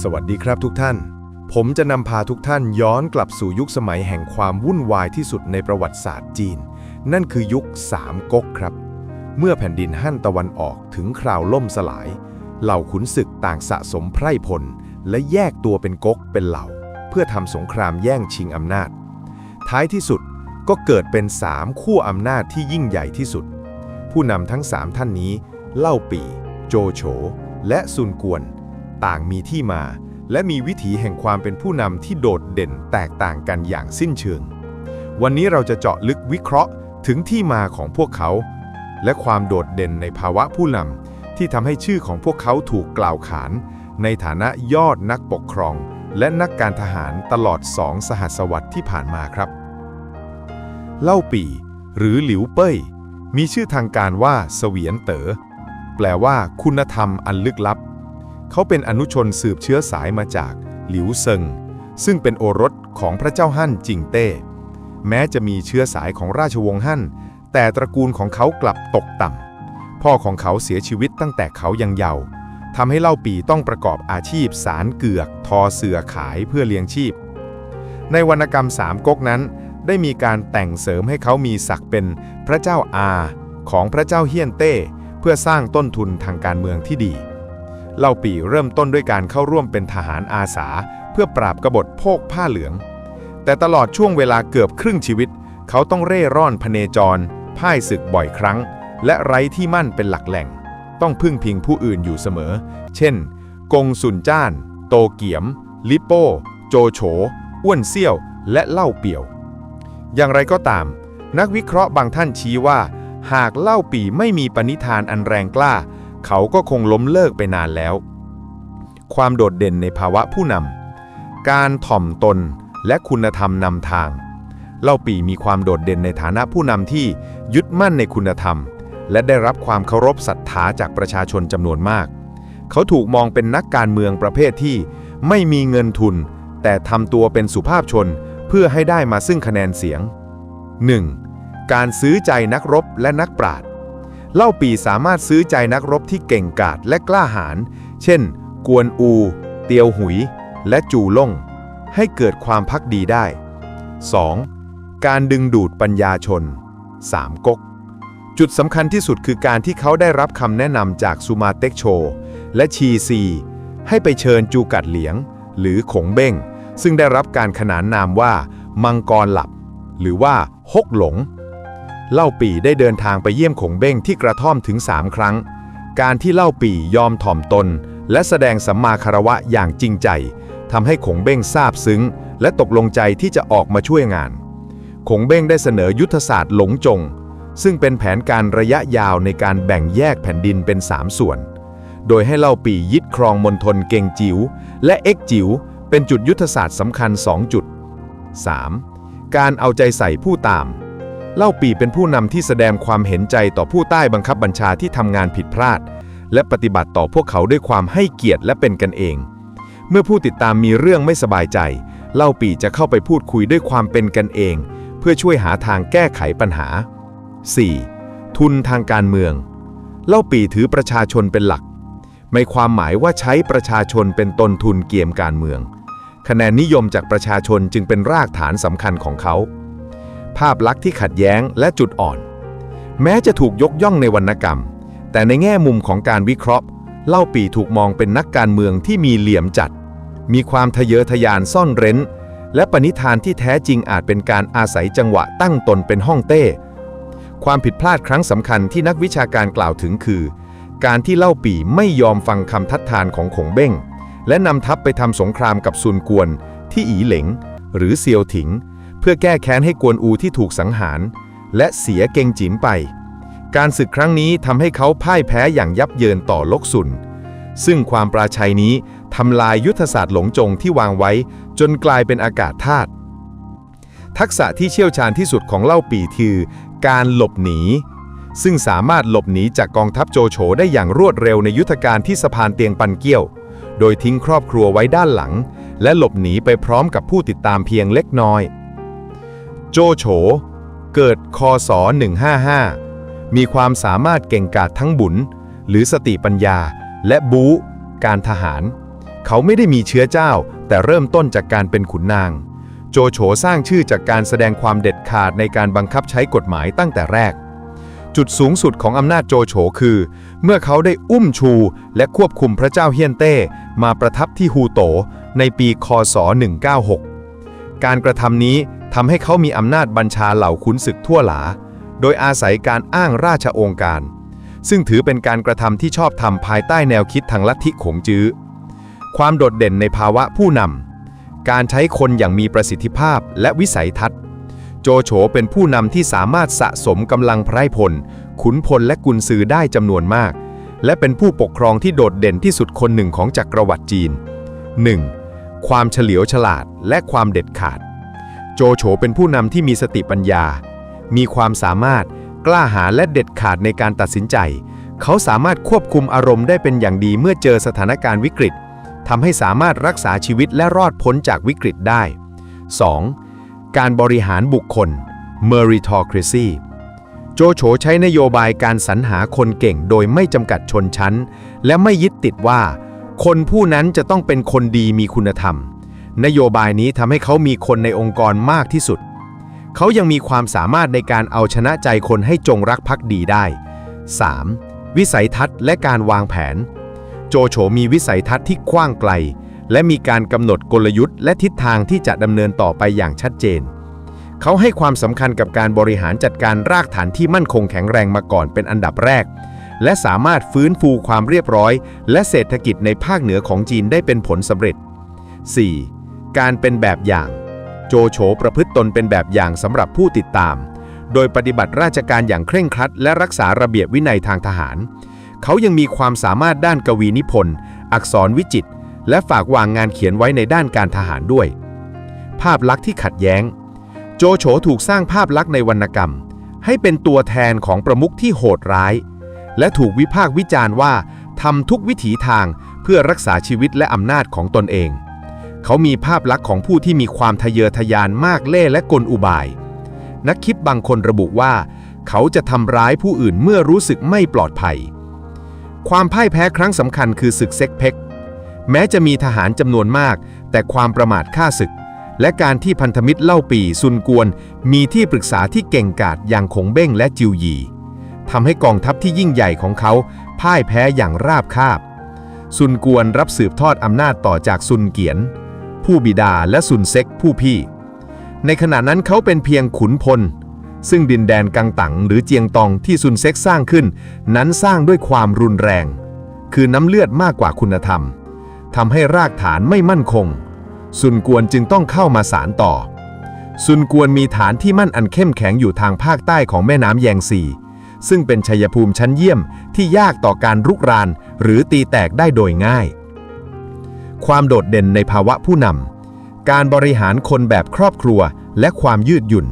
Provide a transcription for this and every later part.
สวัสดีครับทุกท่าน ผมจะนำพาทุกท่านย้อนกลับสู่ยุคสมัยแห่งความวุ่นวายที่สุดในประวัติศาสตร์จีน นั่นคือยุคสามก๊กครับ เมื่อแผ่นดินฮั่นตะวันออกถึงคราวล่มสลาย เหล่าขุนศึกต่างสะสมไพร่พล และแยกตัวเป็นก๊กเป็นเหล่า เพื่อทำสงครามแย่งชิงอำนาจ ท้ายที่สุดก็เกิดเป็นสามขั้วอำนาจที่ยิ่งใหญ่ที่สุด ผู้นำทั้งสามท่านนี้ เล่าปี่ โจโฉ และซุนกวน ต่างมีที่มา และมีวิถีแห่งความเป็นผู้นำที่โดดเด่นแตกต่างกันอย่างสิ้นเชิง วันนี้เราจะเจาะลึกวิเคราะห์ถึงที่มาของพวกเขา และความโดดเด่นในภาวะผู้นำที่ทำให้ชื่อของพวกเขาถูกกล่าวขาน ในฐานะยอดนักปกครอง และนักการทหารตลอดสองสหัสวรรษที่ผ่านมาครับ เล่าปี่ หรือหลิวเป้ย มีชื่อทางการว่าเสวียนเต๋อแปลว่าคุณธรรมอันลึกลับ เขาเป็นอนุชนสืบเชื้อสายมาจากหลิวเซิง ซึ่งเป็นโอรสของพระเจ้าฮั่นจิงเต้ แม้จะมีเชื้อสายของราชวงศ์ฮั่น แต่ตระกูลของเขากลับตกต่ำ พ่อของเขาเสียชีวิตตั้งแต่เขายังเยาว์ทำให้เล่าปีต้องประกอบอาชีพ สารเกือก ทอเสือขายเพื่อเลี้ยงชีพ ในวรรณกรรมสามก๊กนั้น ได้มีการแต่งเสริมให้เขามีศักดิ์เป็นพระเจ้าอา ของพระเจ้าเฮียนเต้ เพื่อสร้างต้นทุนทางการเมืองที่ดี เล่าปีเริ่มต้นด้วยการเข้าร่วมเป็นทหารอาสา เพื่อปราบกบฏโพกผ้าเหลือง แต่ตลอดช่วงเวลาเกือบครึ่งชีวิต เขาต้องเร่ร่อนพเนจร พ่ายศึกบ่อยครั้ง และไร้ที่มั่นเป็นหลักแหล่ง ต้องพึ่งพิงผู้อื่นอยู่เสมอ เช่น กงสุนจ้าน โตเกียม ลิโป้ โจโฉ อ้วนเซี่ยว และเล่าเปี่ยว อย่างไรก็ตาม นักวิเคราะห์บางท่านชี้ว่า หากเล่าปี่ไม่มีปณิธานอันแรงกล้า เขาก็คงล้มเลิกไปนานแล้ว ความโดดเด่นในภาวะผู้นำ การถ่อมตนและคุณธรรมนำทาง เล่าปี่มีความโดดเด่นในฐานะผู้นำที่ยึดมั่นในคุณธรรม และได้รับความเคารพศรัทธาจากประชาชนจำนวนมาก เขาถูกมองเป็นนักการเมืองประเภทที่ไม่มีเงินทุน แต่ทำตัวเป็นสุภาพชนเพื่อให้ได้มาซึ่งคะแนนเสียง 1. การซื้อใจนักรบและนักปราชญ์ เล่าปีสามารถซื้อใจนักรบที่เก่งกาจและกล้าหาญ เช่น กวนอู เตียวหุย และจูล่ง ให้เกิดความพักดีได้ 2. การดึงดูดปัญญาชน 3. ก๊กจุดสำคัญที่สุดคือการที่เขาได้รับคำแนะนำจากซูมาเต็กโช และชีซี ให้ไปเชิญจูกัดเหลียง หรือขงเบ้ง ซึ่งได้รับการขนานนามว่า มังกรหลับ หรือว่าฮกหลง เล่าปี่ได้เดินทางไปเยี่ยมขงเบ้งที่กระท่อมถึง 3 ครั้ง การที่เล่าปี่ยอมถ่อมตน และแสดงสัมมาคารวะอย่างจริงใจทำให้ขงเบ้งซาบซึ้ง และตกลงใจที่จะออกมาช่วยงาน ขงเบ้งได้เสนอยุทธศาสตร์หลงจง ซึ่งเป็นแผนการระยะยาวในการแบ่งแยกแผ่นดินเป็น 3 ส่วน โดยให้เล่าปี่ยึดครองมณฑลเกงจิ๋วและเอ็กจิ๋วเป็นจุดยุทธศาสตร์สำคัญ 2 จุด 3. การเอาใจใส่ผู้ตาม เล่าปีเป็นผู้นำที่แสดงความเห็นใจต่อผู้ใต้บังคับบัญชาที่ทำงานผิดพลาด และปฏิบัติต่อพวกเขาด้วยความให้เกียรติและเป็นกันเอง เมื่อผู้ติดตามมีเรื่องไม่สบายใจ เล่าปีจะเข้าไปพูดคุยด้วยความเป็นกันเอง เพื่อช่วยหาทางแก้ไขปัญหา 4. ทุนทางการเมือง เล่าปีถือประชาชนเป็นหลักไม่ความหมายว่าใช้ประชาชนเป็นตนทุนเกียมการเมือง คะแนนนิยมจากประชาชนจึงเป็นรากฐานสำคัญของเขา ภาพลักษณ์ที่ขัดแย้งและจุดอ่อน แม้จะถูกยกย่องในวรรณกรรม แต่ในแง่มุมของการวิเคราะห์ เล่าปีถูกมองเป็นนักการเมืองที่มีเหลี่ยมจัด มีความทะเยอทะยานซ่อนเร้น และปณิธานที่แท้จริงอาจเป็นการอาศัยจังหวะตั้งตนเป็นห้องเต้ ความผิดพลาดครั้งสำคัญที่นักวิชาการกล่าวถึงคือ การที่เล่าปีไม่ยอมฟังคำทัดทานของขงเบ้งและนำทัพไปทำสงครามกับซุนกวนที่อีเหลงหรือเซียวถิง เพื่อแก้แค้นให้กวนอูที่ถูกสังหาร และเสียเกงจิ๋มไป การศึกครั้งนี้ทำให้เขาพ่ายแพ้อย่างยับเยินต่อลกซุน ซึ่งความปราชัยนี้ทำลายยุทธศาสตร์หลงจงที่วางไว้ จนกลายเป็นอากาศธาตุทักษะที่เชี่ยวชาญที่สุดของเล่าปีคือการหลบหนี ซึ่งสามารถหลบหนีจากกองทัพโจโฉได้อย่างรวดเร็วในยุทธการที่สะพานเตียงปันเกี้ยว โดยทิ้งครอบครัวไว้ด้านหลัง และหลบหนีไปพร้อมกับผู้ติดตามเพียงเล็กน้อย โจโฉ เกิดคศ 155 มีความสามารถเก่งกาจทั้งบุญ หรือสติปัญญา และบู๊การทหาร เขาไม่ได้มีเชื้อเจ้า แต่เริ่มต้นจากการเป็นขุนนาง โจโฉสร้างชื่อจากการแสดงความเด็ดขาดในการบังคับใช้กฎหมายตั้งแต่แรก จุดสูงสุดของอำนาจโจโฉคือ เมื่อเขาได้อุ้มชูและควบคุมพระเจ้าเฮียนเต้มาประทับที่ฮูโตในปีคศ 196 การกระทำนี้ ทำให้เขามีอำนาจบัญชาเหล่าขุนศึกทั่วหลา โดยอาศัยการอ้างราชองค์การ ซึ่งถือเป็นการกระทำที่ชอบทำภายใต้แนวคิดทางลัทธิขงจื้อ ความโดดเด่นในภาวะผู้นำ การใช้คนอย่างมีประสิทธิภาพและวิสัยทัศน์ โจโฉเป็นผู้นำที่สามารถสะสมกำลังไพร่พล ขุนพลและกุนซือได้จำนวนมาก และเป็นผู้ปกครองที่โดดเด่นที่สุดคนหนึ่งของจักรวรรดิจีน 1. ความเฉลียวฉลาดและความเด็ดขาด โจโฉเป็นผู้นำที่มีสติปัญญา มีความสามารถกล้าหาญและเด็ดขาดในการตัดสินใจ เขาสามารถควบคุมอารมณ์ได้เป็นอย่างดีเมื่อเจอสถานการณ์วิกฤตทำให้สามารถรักษาชีวิตและรอดพ้นจากวิกฤตได้ 2. การบริหารบุคคล meritocracy โจโฉใช้นโยบายการสรรหาคนเก่งโดยไม่จำกัดชนชั้น และไม่ยึดติดว่า คนผู้นั้นจะต้องเป็นคนดีมีคุณธรรม นโยบายนี้ทำให้เขามีคนในองค์กรมากที่สุด เขายังมีความสามารถในการเอาชนะใจคนให้จงรักภักดีได้ 3. วิสัยทัศน์และการวางแผน โจโฉมีวิสัยทัศน์ที่กว้างไกล และมีการกำหนดกลยุทธ์และทิศทางที่จะดำเนินต่อไปอย่างชัดเจน เขาให้ความสำคัญกับการบริหารจัดการรากฐานที่มั่นคงแข็งแรงมาก่อนเป็นอันดับแรก และสามารถฟื้นฟูความเรียบร้อย และเศรษฐกิจในภาคเหนือของจีนได้เป็นผลสำเร็จ 4. การเป็นแบบอย่าง โจโฉประพฤติตนเป็นแบบอย่างสำหรับผู้ติดตาม โดยปฏิบัติราชการอย่างเคร่งครัด และรักษาระเบียบวินัยทางทหาร เขายังมีความสามารถด้านกวีนิพนธ์ อักษรวิจิตรและฝากวางงานเขียนไว้ในด้านการทหารด้วย ภาพลักษณ์ที่ขัดแย้ง โจโฉถูกสร้างภาพลักษณ์ในวรรณกรรม ให้เป็นตัวแทนของประมุขที่โหดร้าย และถูกวิพากษ์วิจารณ์ว่าทำทุกวิถีทางเพื่อรักษาชีวิตและอำนาจของตนเอง เขามีภาพลักษณ์ของผู้ที่มีความทะเยอทะยานมากเล่และกลอุบาย นักคิดบางคนระบุว่า เขาจะทำร้ายผู้อื่นเมื่อรู้สึกไม่ปลอดภัย ความพ่ายแพ้ครั้งสำคัญคือศึกเซ็กเพ็ก แม้จะมีทหารจำนวนมาก แต่ความประมาทฆ่าศึก และการที่พันธมิตรเล่าปีซุนกวน มีที่ปรึกษาที่เก่งกาจอย่างขงเบ้งและจิวหยีทำให้กองทัพที่ยิ่งใหญ่ของเขาพ่ายแพ้อย่างราบคาบ ซุนกวนรับสืบทอดอำนาจต่อจากซุนเกียน ผู้บิดาและซุนเซ็กผู้พี่ ในขณะนั้นเขาเป็นเพียงขุนพล ซึ่งดินแดนกังตังหรือเจียงตองที่ซุนเซ็กสร้างขึ้น นั้นสร้างด้วยความรุนแรง คือน้ำเลือดมากกว่าคุณธรรมทำให้รากฐานไม่มั่นคง ซุนกวนจึงต้องเข้ามาสารต่อ ซุนกวนมีฐานที่มั่นอันเข้มแข็งอยู่ทางภาคใต้ของแม่น้ำแยงซีซึ่งเป็นชัยภูมิชั้นเยี่ยมที่ยากต่อการรุกรานหรือตีแตกได้โดยง่าย ความโดดเด่นในภาวะผู้นำ การบริหารคนแบบครอบครัว และความยืดหยุ่น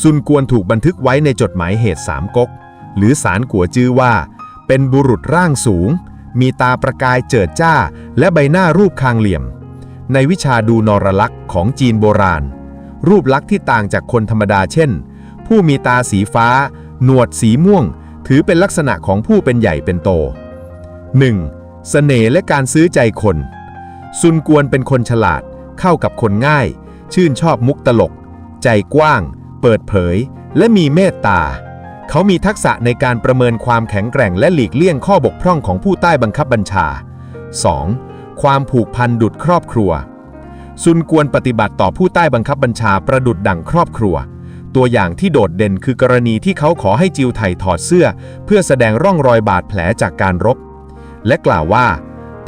ซุนกวนถูกบันทึกไว้ในจดหมายเหตุสามก๊ก หรือสารกัวจื้อว่า เป็นบุรุษร่างสูง มีตาประกายเจิดจ้า และใบหน้ารูปคางเหลี่ยม ในวิชาดูนรลักษณ์ของจีนโบราณ รูปลักษณ์ที่ต่างจากคนธรรมดาเช่น ผู้มีตาสีฟ้า หนวดสีม่วง ถือเป็นลักษณะของผู้เป็นใหญ่เป็นโต 1. เสน่ห์และการซื้อใจคน ซุนกวนเป็นคนฉลาด เข้ากับคนง่าย ชื่นชอบมุกตลก ใจกว้าง เปิดเผย และมีเมตตา เขามีทักษะในการประเมินความแข็งแกร่งและหลีกเลี่ยงข้อบกพร่องของผู้ใต้บังคับบัญชา 2. ความผูกพันดุดครอบครัว ซุนกวนปฏิบัติต่อผู้ใต้บังคับบัญชาประดุดดั่งครอบครัวตัวอย่างที่โดดเด่นคือกรณีที่เขาขอให้จิวไถ่ถอดเสื้อ เพื่อแสดงร่องรอยบาดแผลจากการรบ และกล่าวว่า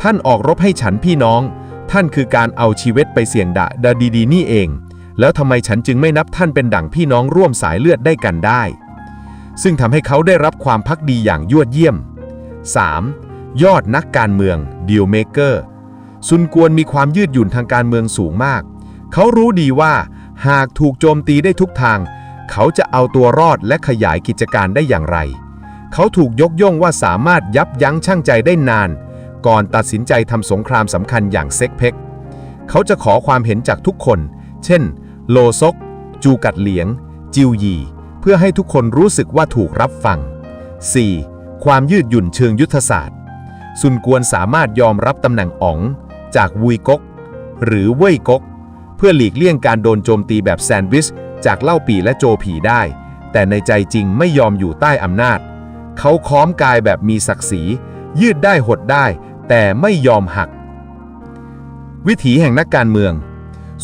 ท่านออกรบให้ฉันพี่น้อง ท่านคือการเอาชีวิตไปเสี่ยงดะดาดีๆนี่เอง แล้วทำไมฉันจึงไม่นับท่านเป็นดั่งพี่น้องร่วมสายเลือดได้กันได้ ซึ่งทำให้เขาได้รับความพักดีอย่างยวดเยี่ยม 3. ยอดนักการเมืองดีลเมเกอร์ซุนกวนมีความยืดหยุ่นทางการเมืองสูงมาก เขารู้ดีว่าหากถูกโจมตีได้ทุกทาง เขาจะเอาตัวรอดและขยายกิจการได้อย่างไร เขาถูกยกย่องว่าสามารถยับยั้งชั่งใจได้นาน ก่อนตัดสินใจทำสงครามสำคัญอย่างเซ็กเพ็กเขาจะขอความเห็นจากทุกคน เช่น โลซก จูกัดเหลียง จิวยี เพื่อให้ทุกคนรู้สึกว่าถูกรับฟัง 4. ความยืดหยุ่นเชิงยุทธศาสตร์ ซุนกวนสามารถยอมรับตำแหน่งอ๋อง จากวุยกก หรือเว่ยกก เพื่อหลีกเลี่ยงการโดนโจมตีแบบแซนด์วิช จากเล่าปีและโจผีได้ แต่ในใจจริงไม่ยอมอยู่ใต้อำนาจ เขาค้อมกายแบบมีศักดิ์ศรียืดได้หดได้ แต่ไม่ยอมหัก วิถีแห่งนักการเมือง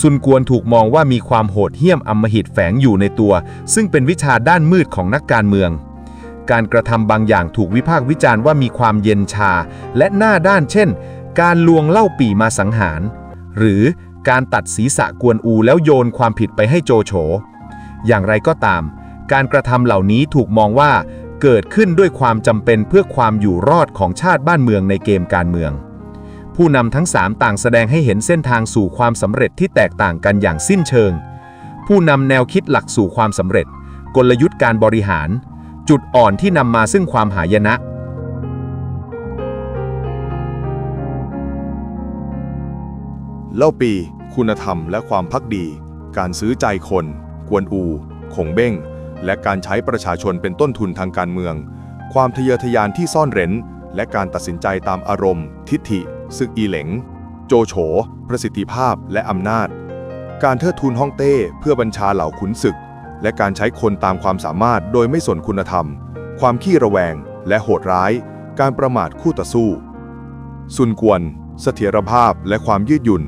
ซุนกวนถูกมองว่ามีความโหดเหี้ยมอำมหิตแฝงอยู่ในตัว ซึ่งเป็นวิชาด้านมืดของนักการเมือง การกระทำบางอย่างถูกวิพากษ์วิจารณ์ว่ามีความเย็นชา และหน้าด้านเช่น การลวงเล่าปี่มาสังหาร หรือการตัดศีรษะกวนอูแล้วโยนความผิดไปให้โจโฉอย่างไรก็ตาม การกระทำเหล่านี้ถูกมองว่า เกิดขึ้นด้วยความจำเป็นเพื่อความอยู่รอดของชาติบ้านเมืองในเกมการเมือง ผู้นำทั้งสามต่างแสดงให้เห็นเส้นทางสู่ความสำเร็จที่แตกต่างกันอย่างสิ้นเชิง ผู้นำแนวคิดหลักสู่ความสำเร็จ กลยุทธ์การบริหาร จุดอ่อนที่นำมาซึ่งความหายนะเล่าปี คุณธรรมและความพักดี การซื้อใจคน กวนอู ขงเบ้ง และการใช้ประชาชนเป็นต้นทุนทางการเมือง ความทะเยอทะยานที่ซ่อนเร้น และการตัดสินใจตามอารมณ์ ทิฐิ ซึกอีเหลง โจโฉ ประสิทธิภาพและอำนาจ การเทิดทูนฮ่องเต้เพื่อบัญชาเหล่าขุนศึก และการใช้คนตามความสามารถโดยไม่สนคุณธรรม ความขี้ระแวง และโหดร้าย การประมาทคู่ต่อสู้ ซุนกวน เสถียรภาพและความยืดหยุ่น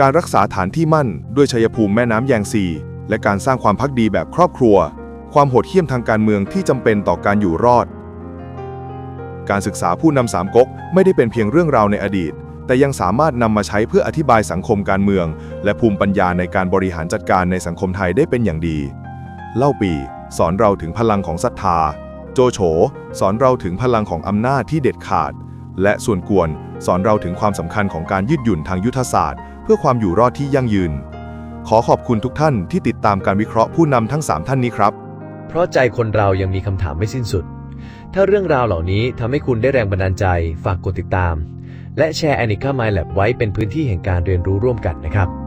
การรักษาฐานที่มั่นด้วยชัยภูมิแม่น้ำแยงซี และการสร้างความพักดีแบบครอบครัว ความโหดเหี้ยมทางการเมืองที่จำเป็นต่อการอยู่รอด การศึกษาผู้นำสามก๊กไม่ได้เป็นเพียงเรื่องราวในอดีต แต่ยังสามารถนำมาใช้เพื่ออธิบายสังคมการเมือง และภูมิปัญญาในการบริหารจัดการในสังคมไทยได้เป็นอย่างดี เล่าปีสอนเราถึงพลังของศรัทธา โจโฉ สอนเราถึงพลังของอำนาจที่เด็ดขาด และส่วนกวนสอนเราถึงความสำคัญของการยืดหยุ่นทางยุทธศาสตร์ เพื่อความอยู่รอดที่ยั่งยืน ขอขอบคุณทุกท่านที่ติดตามการวิเคราะห์ผู้นำทั้ง 3 ท่านนี้ครับ เพราะใจคนเรายังมีคำถามไม่สิ้นสุด ถ้าเรื่องราวเหล่านี้ทำให้คุณได้แรงบันดาลใจ ฝากกดติดตาม และแชร์ a n i c a My Lab ไว้เป็นพื้นที่แห่งการเรียนรู้ร่วมกันนะครับ